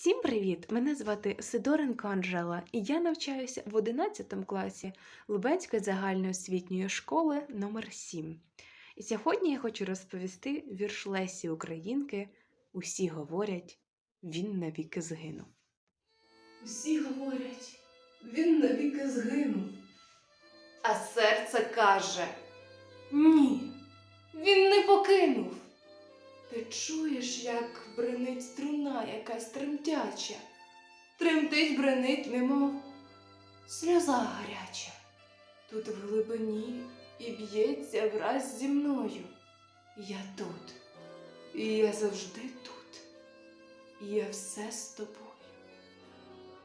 Всім привіт! Мене звати Сидоренко Анжела, і я навчаюся в 11 класі Лубенської загальноосвітньої школи номер 7 І сьогодні я хочу розповісти вірш Лесі Українки Усі говорять, він навіки згинув. Усі говорять, він навіки згинув. А серце каже: Ні, він не покинув. Ти чуєш, як струна якась тремтяча, тремтить бренить, немов сльоза гаряча. Тут в глибині і б'ється враз зі мною. Я тут, і я завжди тут, і я все з тобою.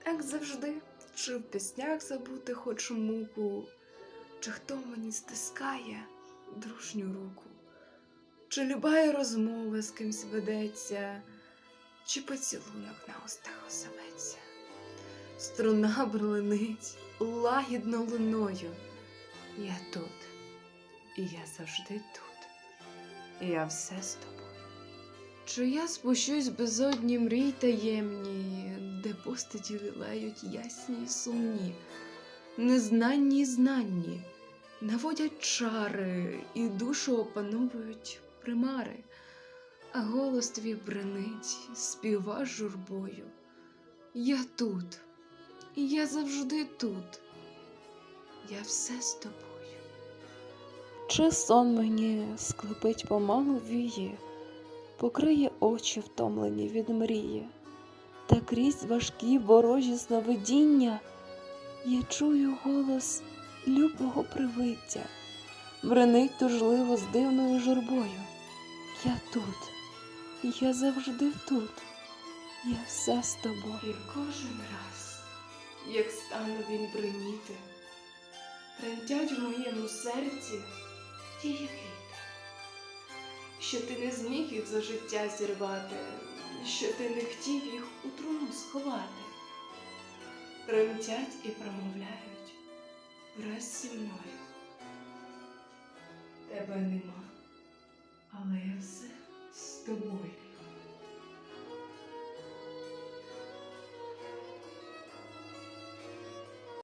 Так завжди, чи в піснях забути хоч муку, чи хто мені стискає дружню руку, чи любая розмова з кимсь ведеться, чи поцілунок на устах озоветься. Струна брленить лагідно луною. Я тут, і я завжди тут, і я все з тобою. Чи я спущусь безодні мрій таємні, де постаті вілеють ясні й сумні, незнанні й знанні, наводять чари і душу опановують примари, а голос твій бренить, співа журбою. Я тут, і я завжди тут, я все з тобою. Чи сон мені склепить помалу віє, покриє очі втомлені від мрії, та крізь важкі ворожі сновидіння я чую голос любого привиття, бренить тужливо з дивною журбою. Я тут, я завжди тут, я все з тобою. І кожен раз, як стану він бреніти, тремтять в моєму серці ті квіти, що ти не зміг їх за життя зірвати, що ти не хотів їх у труну сховати. Тремтять і промовляють враз зі мною. Тебе нема.